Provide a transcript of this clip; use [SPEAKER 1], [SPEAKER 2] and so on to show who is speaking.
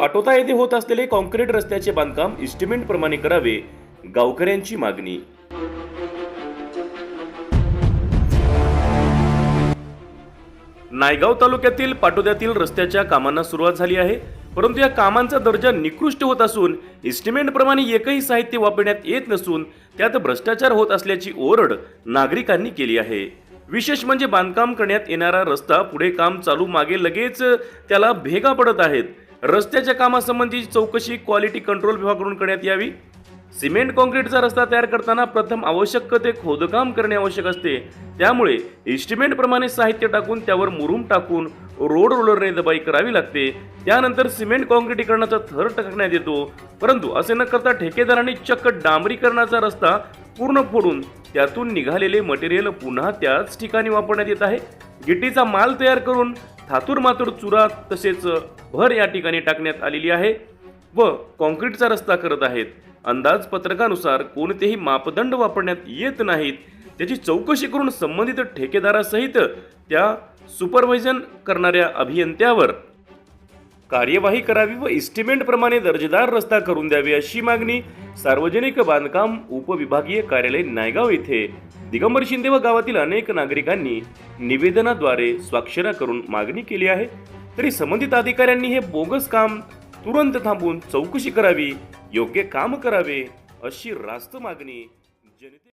[SPEAKER 1] पाटोदा येथे होत असलेले कॉन्क्रीट रस्त्याचे बांधकाम इस्टिमेंट प्रमाणे करावे गावकऱ्यांची मागणी. नायगाव तालुक्यातील पाटोद्यातील रस्त्याच्या कामांना सुरुवात झाली आहे. परंतु या कामांचा दर्जा निकृष्ट होत असून इस्टिमेंट प्रमाणे एकही साहित्य वापरण्यात येत नसून त्यात भ्रष्टाचार होत असल्याची ओरड नागरिकांनी केली आहे. विशेष म्हणजे बांधकाम करण्यात येणारा रस्ता पुढे काम चालू मागे लगेच त्याला भेगा पडत आहेत. रस्त्याच्या कामासंबंधी चौकशी क्वालिटी कंट्रोल विभागाकडून करण्यात यावी. सिमेंट कॉन्क्रीटचा रस्ता तयार करताना प्रथम आवश्यक ते खोदकाम करणे आवश्यक असते. त्यामुळे इस्टिमेंटप्रमाणे साहित्य टाकून त्यावर मुरुम टाकून रोड रोलरने दबाई करावी लागते. त्यानंतर सिमेंट कॉन्क्रिटीकरणाचा थर टाकण्यात येतो. परंतु असे न करता ठेकेदारांनी चक्क डांबरीकरणाचा रस्ता पूर्ण फोडून त्यातून निघालेले मटेरियल पुन्हा त्याच ठिकाणी वापरण्यात येत आहे. गिट्टीचा माल तयार करून थातूर मातूर चुरा तसेच भर या ठिकाणी टाकण्यात आलेली आहे व कॉन्क्रीटचा रस्ता करत आहेत. अंदाजपत्रकानुसार कोणतेही मापदंड वापरण्यात येत नाहीत. त्याची चौकशी करून संबंधित ठेकेदारासहित त्या सुपरवायझन करणाऱ्या अभियंत्यावर कार्यवाही करावी व इस्टिमेंटप्रमाणे दर्जेदार रस्ता करून द्यावी अशी मागणी सार्वजनिक बांधकाम उपविभागीय कार्यालय नायगाव येथे. दिगंबर शिंदे व गावातील अनेक नागरिकांनी निवेदनाद्वारे स्वाक्षऱ्या करून मागणी केली आहे. तरी संबंधित अधिकाऱ्यांनी हे बोगस काम तुरंत थांबून चौकशी करावी योग्य काम करावे अशी रास्त मागणी जनते